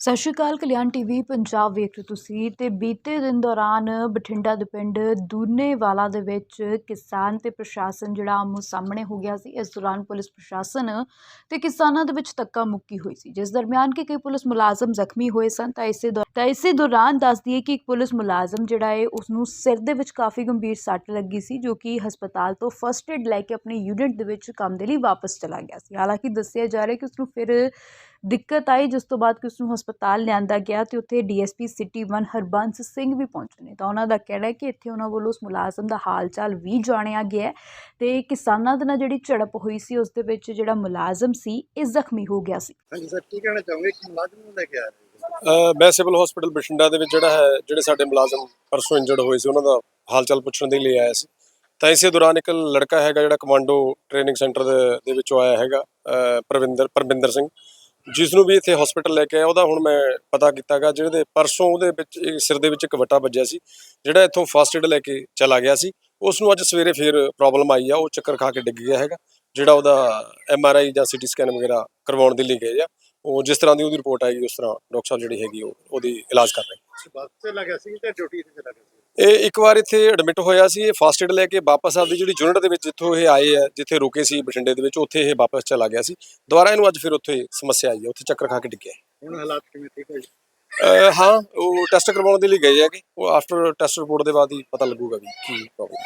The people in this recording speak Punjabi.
ਸਤਿ ਸ਼੍ਰੀ ਅਕਾਲ, ਕਲਿਆਣ ਟੀਵੀ, ਪੰਜਾਬ ਵੇਖ ਰਹੇ ਤੁਸੀਂ ਤੇ ਬੀਤੇ ਦਿਨ ਦੌਰਾਨ ਬਠਿੰਡਾ ਦੇ ਪਿੰਡ ਦੂਨੇਵਾਲਾ ਦੇ ਵਿੱਚ ਕਿਸਾਨ ਤੇ ਪ੍ਰਸ਼ਾਸਨ ਜਿਹੜਾ ਆਮੋ ਸਾਹਮਣੇ ਹੋ ਗਿਆ ਸੀ। ਇਸ ਦੌਰਾਨ ਪੁਲਿਸ ਪ੍ਰਸ਼ਾਸਨ ਤੇ ਕਿਸਾਨਾਂ ਦੇ ਵਿੱਚ ਧੱਕਾ ਮੁੱਕੀ ਹੋਈ ਸੀ। ਜਿਸ ਦਰਮਿਆਨ ਕਿ ਕਈ ਪੁਲਿਸ ਮੁਲਾਜ਼ਮ ਜ਼ਖਮੀ ਹੋਏ ਸਨ, ਤਾਂ ਇਸੇ ਦੌ- ਤਾਂ ਇਸੇ ਦੌਰਾਨ ਦੱਸ ਦਈਏ ਕਿ ਇੱਕ ਪੁਲਿਸ ਮੁਲਾਜ਼ਮ ਜਿਹੜਾ ਹੈ ਉਸ ਨੂੰ ਸਿਰ ਦੇ ਵਿੱਚ ਕਾਫੀ ਗੰਭੀਰ ਸੱਟ ਲੱਗੀ ਸੀ, ਜੋ ਕਿ ਹਸਪਤਾਲ ਤੋਂ ਫਰਸਟ ਏਡ ਲੈ ਕੇ ਆਪਣੀ ਯੂਨਿਟ ਦੇ ਵਿੱਚ ਕੰਮ ਦੇ ਲਈ ਵਾਪਸ ਚਲਾ ਗਿਆ ਸੀ। ਹਾਲਾਂਕਿ ਦੱਸਿਆ ਜਾ ਰਿਹਾ ਕਿ ਉਸ ਨੂੰ ਫਿਰ ਦਿੱਕਤ ਆਈ ਜਿਸ ਤੋਂ ਬਾਅਦ ਕਿ ਉਸ ਨੂੰ ਹਸਪਤਾਲ ਲਿਆਂਦਾ ਗਿਆ ਤੇ ਉੱਥੇ ਡੀਐਸਪੀ ਸਿਟੀ 1 ਹਰਬੰਸ ਸਿੰਘ ਵੀ ਪਹੁੰਚੇ ਨੇ। ਤਾਂ ਉਹਨਾਂ ਦਾ ਕਹਿਣਾ ਹੈ ਕਿ ਇੱਥੇ ਉਹਨਾਂ ਵੱਲੋਂ ਉਸ ਮੁਲਾਜ਼ਮ ਦਾ ਹਾਲ ਚਾਲ ਵੀ ਜਾਣਿਆ ਗਿਆ ਹੈ ਤੇ ਕਿਸਾਨਾਂ ਦੇ ਨਾਲ ਜਿਹੜੀ ਝੜਪ ਹੋਈ ਸੀ ਉਸ ਦੇ ਵਿੱਚ ਜਿਹੜਾ ਮੁਲਾਜ਼ਮ ਸੀ ਇਹ ਜ਼ਖਮੀ ਹੋ ਗਿਆ ਸੀ। ਹਾਂਜੀ ਸਰ ਕੀ ਕਹਿਣਾ ਚਾਹੋਗੇ? ਕਿ ਮੁਲਾਜ਼ਮ ਨੂੰ ਲੈ ਕੇ ਆ ਰਹੇ ਮੈਂ ਸਿਵਲ ਹਸਪੀਟਲ ਬਠਿੰਡਾ ਦੇ ਵਿੱਚ ਜਿਹੜਾ ਹੈ ਜਿਹੜੇ ਸਾਡੇ ਮੁਲਾਜ਼ਮ ਪਰਸੋਂ ਇੰਜਰਡ ਹੋਏ ਸੀ ਉਹਨਾਂ ਦਾ ਹਾਲ ਚਾਲ ਪੁੱਛਣ ਦੇ ਲਈ ਆਇਆ ਸੀ। ਤਾਂ ਇਸੇ ਦੌਰਾਨ ਇੱਕ ਲੜਕਾ ਹੈਗਾ ਜਿਹੜਾ ਕਮਾਂਡੋ ਟ੍ਰੇਨਿੰਗ ਸੈਂਟਰ ਦੇ ਵਿੱਚੋਂ ਆਇਆ ਹੈਗਾ ਪ੍ਰਵਿੰਦਰ ਪਰਵਿੰਦਰ ਸਿੰਘ। ਜਿਸ ਨੂੰ ਵੀ ਇੱਥੇ ਹਸਪੀਟਲ ਲੈ ਕੇ ਆਇਆ, ਉਹਦਾ ਹੁਣ ਮੈਂ ਪਤਾ ਕੀਤਾਗਾ, ਜਿਹਦੇ ਪਰਸੋਂ ਉਹਦੇ ਵਿੱਚ ਇੱਕ ਸਿਰ ਦੇ ਵਿੱਚ ਇੱਕ ਵੱਟਾ ਵੱਜਿਆ ਸੀ, ਜਿਹੜਾ ਇੱਥੋਂ ਫਸਟ ਏਡ ਲੈ ਕੇ ਚਲਾ ਗਿਆ ਸੀ। ਉਸ ਨੂੰ ਅੱਜ ਸਵੇਰੇ ਫੇਰ ਪ੍ਰੋਬਲਮ ਆਈ ਆ, ਉਹ ਚੱਕਰ ਖਾ ਕੇ ਡਿੱਗ ਗਿਆ ਹੈਗਾ, ਜਿਹੜਾ ਉਹਦਾ ਐਮ ਆਰ ਆਈ ਜਾਂ ਸੀਟੀ ਸਕੈਨ ਵਗੈਰਾ ਕਰਵਾਉਣ ਦੇ ਲਈ ਗਏ ਆ। ਉਹ ਜਿਸ ਤਰ੍ਹਾਂ ਦੀ ਉਹਦੀ ਰਿਪੋਰਟ ਆਏਗੀ ਉਸ ਤਰ੍ਹਾਂ ਡਾਕਟਰ ਸਾਹਿਬ ਜਿਹੜੀ ਹੈਗੀ, ਉਹ ਉਹਦੀ ਇਲਾਜ ਕਰ ਰਹੇ ਤੁਸੀਂ ਬੱਸ ਤੇ ਲੱਗਿਆ ਸੀ ਤੇ ਡਿਊਟੀ ਤੇ ਲੱਗਾ ਸੀ? ਇਹ ਇੱਕ ਵਾਰ ਇੱਥੇ ਐਡਮਿਟ ਹੋਇਆ ਸੀ ਇਹ ਫਸਟ ਏਡ ਲੈ ਕੇ ਵਾਪਸ ਆਪਦੀ ਜਿਹੜੀ ਯੂਨਿਟ ਦੇ ਵਿੱਚ ਜਿੱਥੋਂ ਇਹ ਆਏ ਆ ਜਿੱਥੇ ਰੁਕੇ ਸੀ ਬਠਿੰਡੇ ਦੇ ਵਿੱਚ ਉੱਥੇ ਇਹ ਵਾਪਸ ਚਲਾ ਗਿਆ ਸੀ। ਦੁਬਾਰਾ ਇਹਨੂੰ ਅੱਜ ਫਿਰ ਉੱਥੇ ਸਮੱਸਿਆ ਆਈ ਹੈ ਉੱਥੇ ਚੱਕਰ ਖਾ ਕੇ ਡਿੱਗਿਆ। ਹੁਣ ਹਾਲਾਤ ਕਿਵੇਂ ਠੀਕ ਹੋਏ ਹਾਂ ਉਹ ਟੈਸਟ ਕਰਵਾਉਣ ਦੇ ਲਈ ਗਏ ਹੈਗੇ। ਉਹ ਆਫਟਰ ਟੈਸਟ ਰਿਪੋਰਟ ਦੇ ਬਾਅਦ ਹੀ ਪਤਾ ਲੱਗੂਗਾ ਵੀ ਕੀ ਪ੍ਰੋਬਲਮ